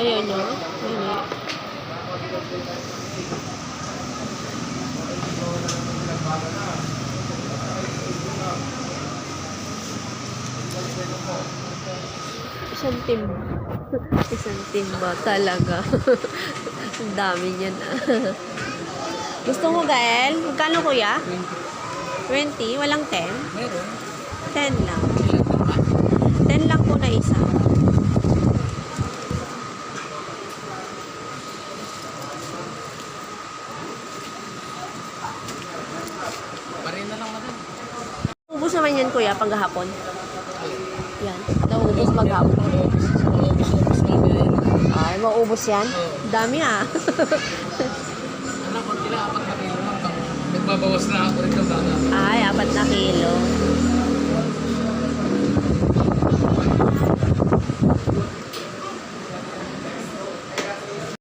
Ayan o. Ayan. Isang timba. Isang timba talaga. Ang dami niyan. Gusto mo, Gael? Magkano, kuya? 20. Walang 10? Meron. 10 lang. 10 lang po na isa. Parin na lang madam. Ubus naman yan, kuya, paghahapon. Yan. Nauubos maghapon. Ay, maubos yan. Dami ah. Anak, konti lang, apat na kilo. Nagbabawas na ako baka. Ay, apat na kilo.